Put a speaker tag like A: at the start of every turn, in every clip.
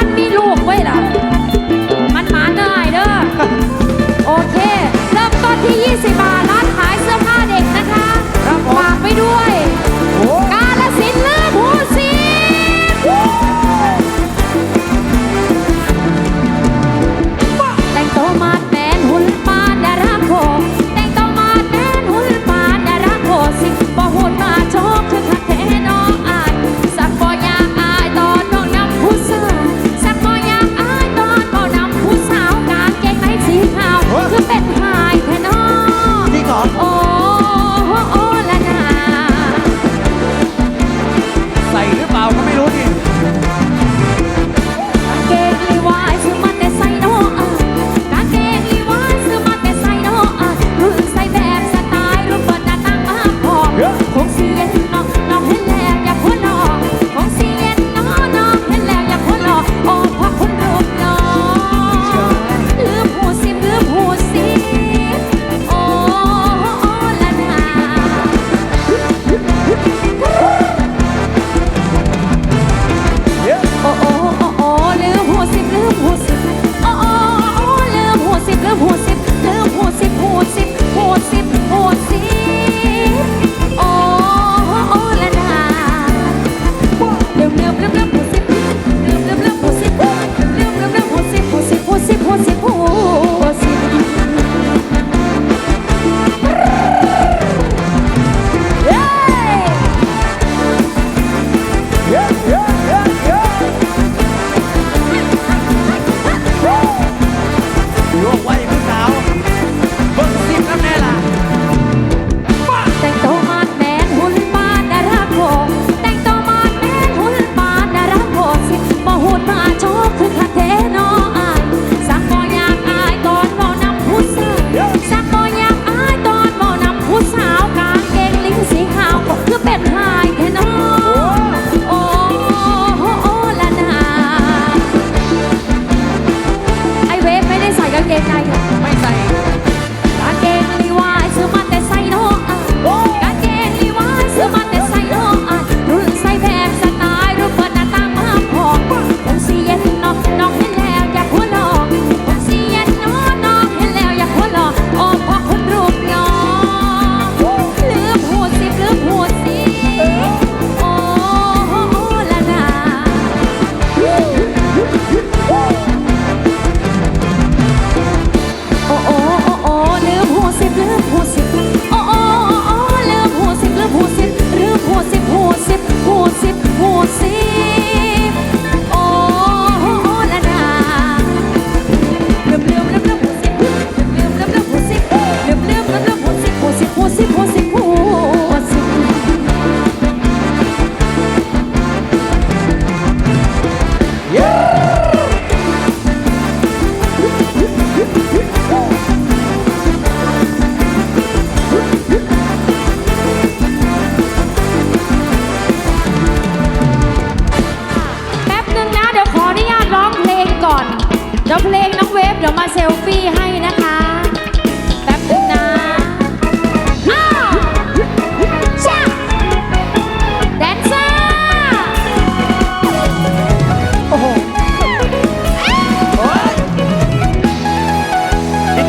A: ันมีลูกไว้ล่ะ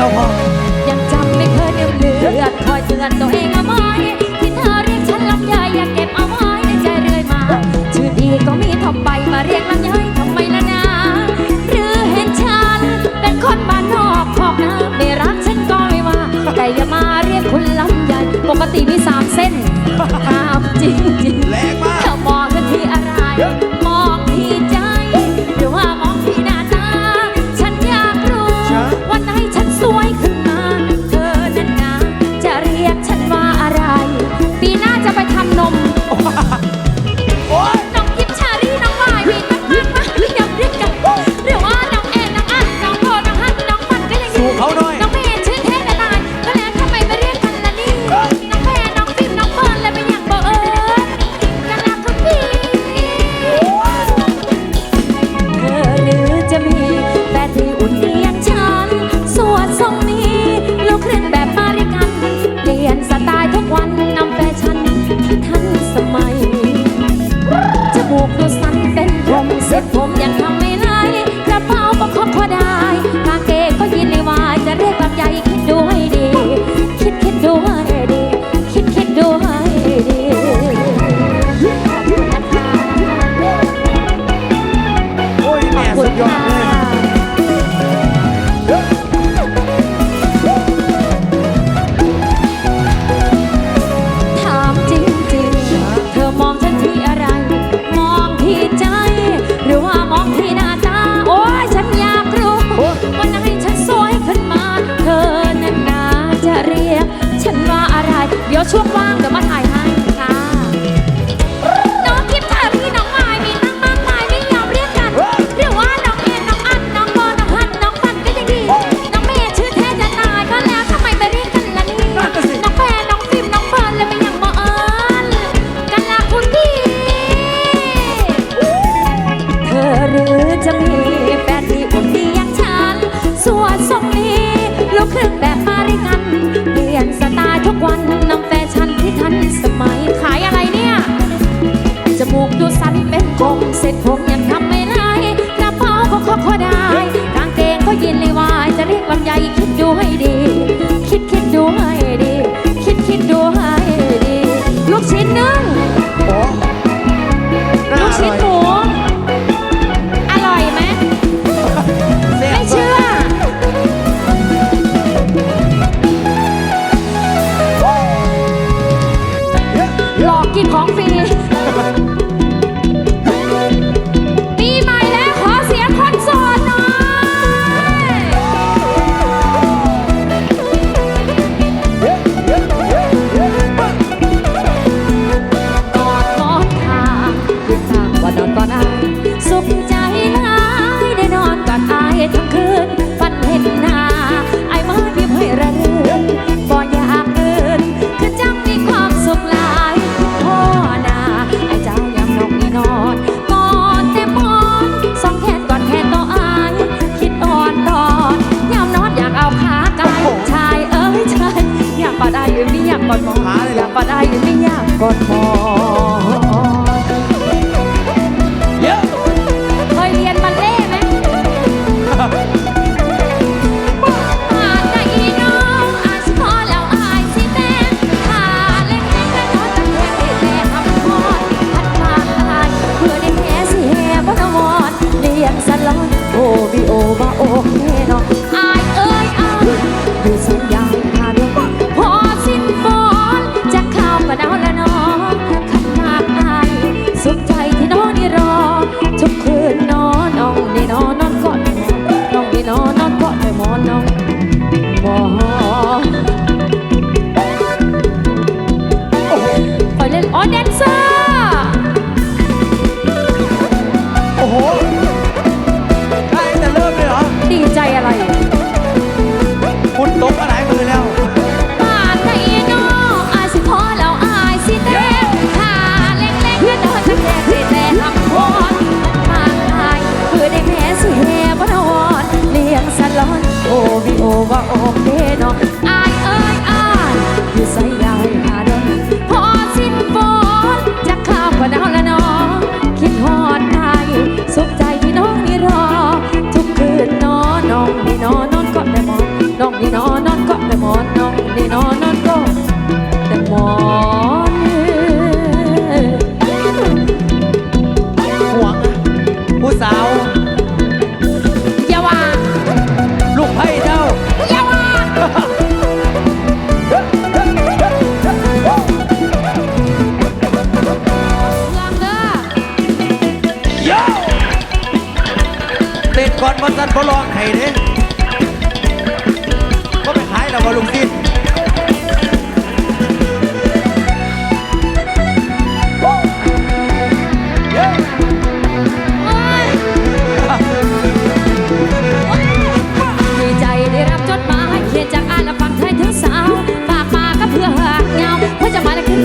A: ยวพอ ยังจำไม่เคยลืม
B: เลื
A: อน คอ
B: ยเตื
A: อนตัวเองเอาไว้ที่เธอเรียกฉันลำยายอยากเก็บเอาไว้ในใจเรื่อยมา ชื่อดีก็มีทอไปมาเรียกลำยายทำไมล่ะนะ หรือเห็นฉัน เป็นคนบ้านนอกขอบนะไม่รักฉันก็ไม่ว่าแต่อย่ามาเรียกคุณลำยายปก
B: ติมี
A: สามเส้นถามจริง
B: จ
A: ริง
B: แร
A: งมากเธอมองกันที่อะไร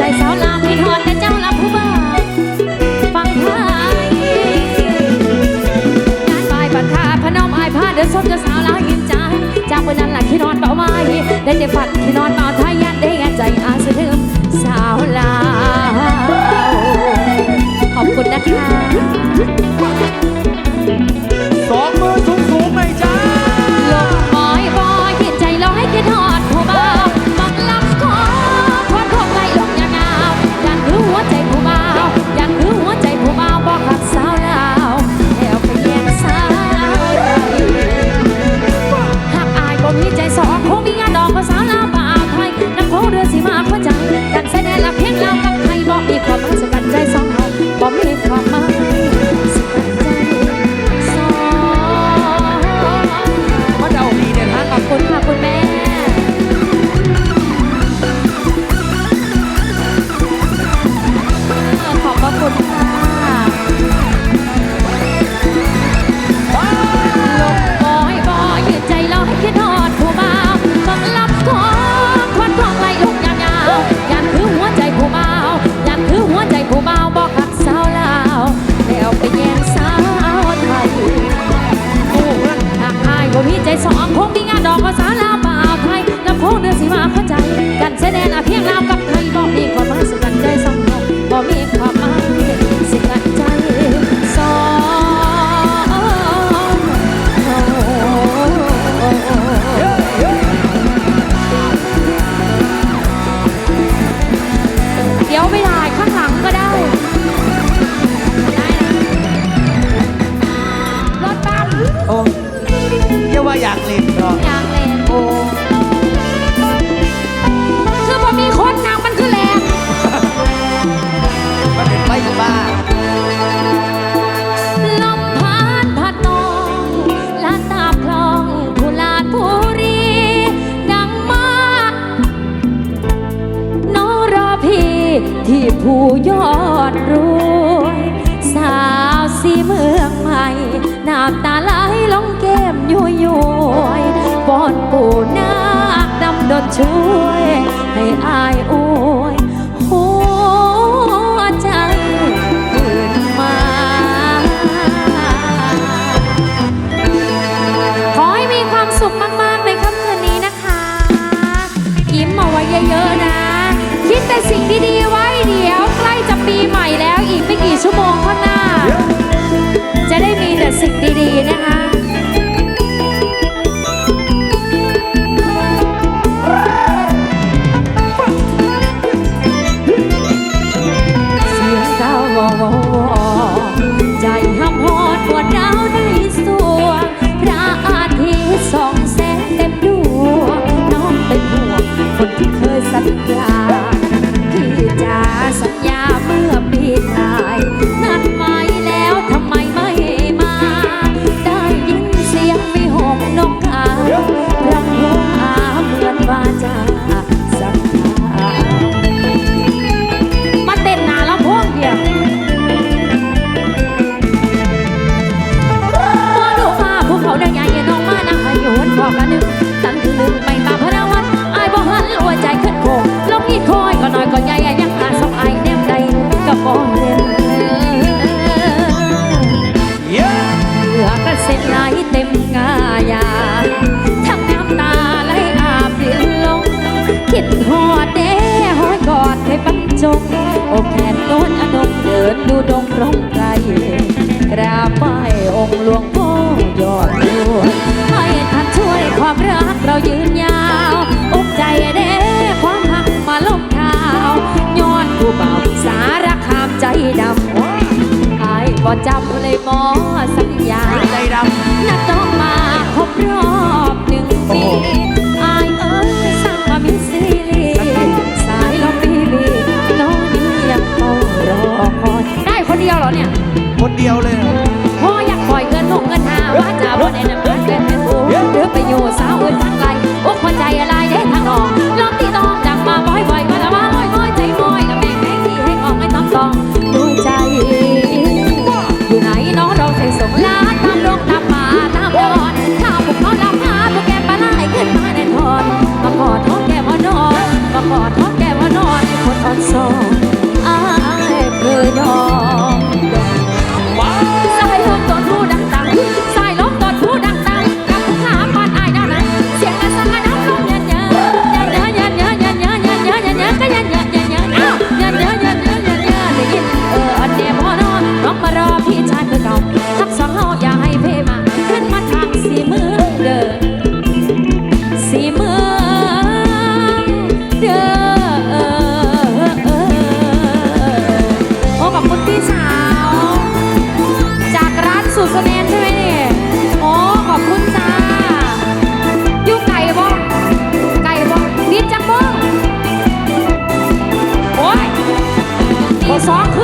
A: ใจส ว่าอ
B: ยา
A: กเล่นดอกอยากเล่นโอ้คือพอมีคนนางมันคือแรงมันเป็นไปอยู่บ้าลมพัดพัดองลาตาคลองกุลาภูรี ดังมานอรอพี่ที่ผู้ยอดรวย สาวสีเมือ อนปูนา
B: ค
A: ดำดนช่วย ให้อายอุ song.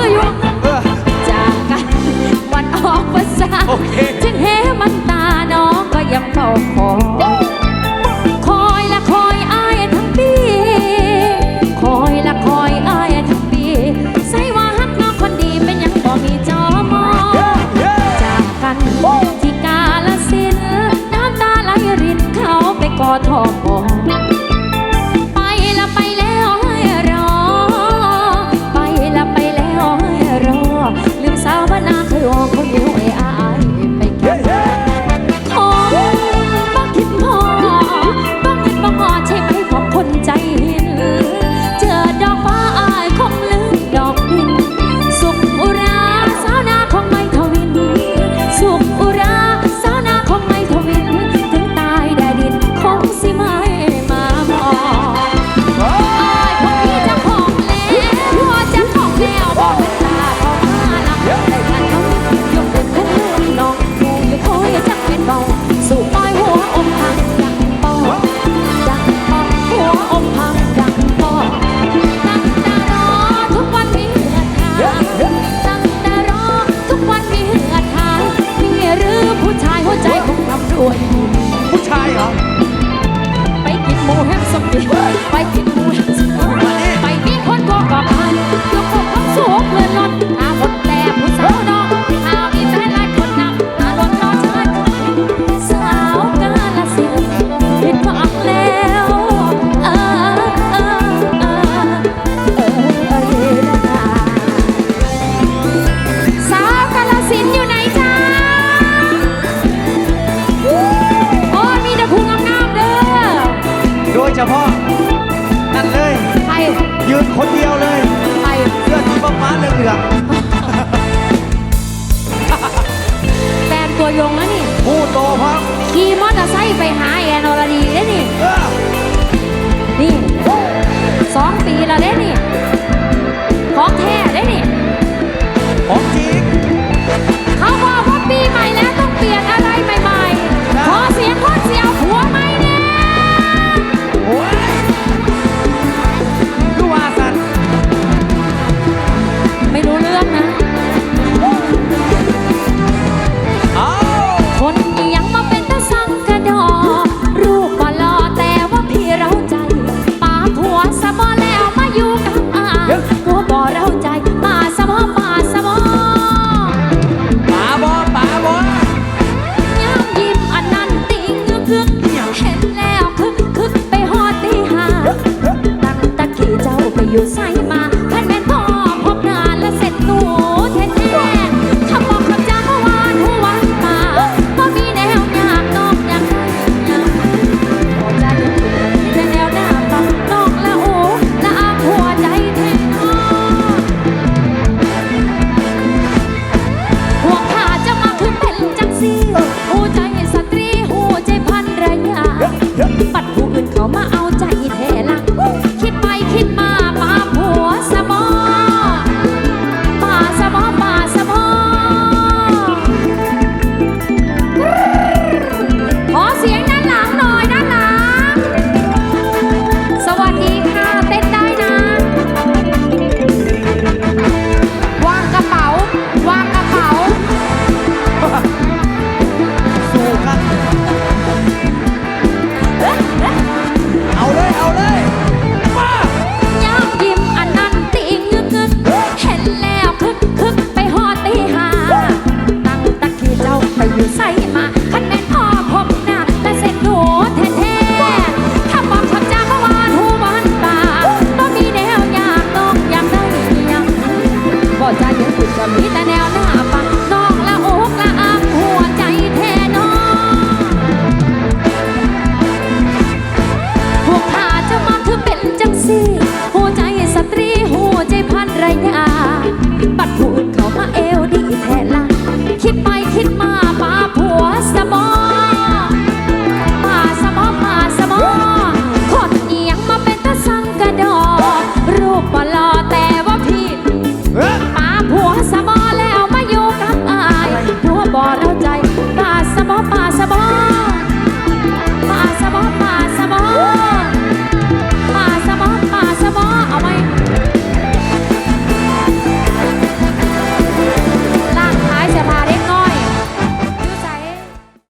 A: เฉพาะ นั่นเลย ใค
B: ร
A: ยืนคน
B: เดี
A: ยวเลย ใครเสื้อสีฟ้าเหลืองแฟนตัวยงแล้วนี่ผู้โตพร้ขี่มอเต
B: อ
A: ร์ไซค์ไปหาแอนอรดีไล้นี่นี่สองปีแล้วได้นี่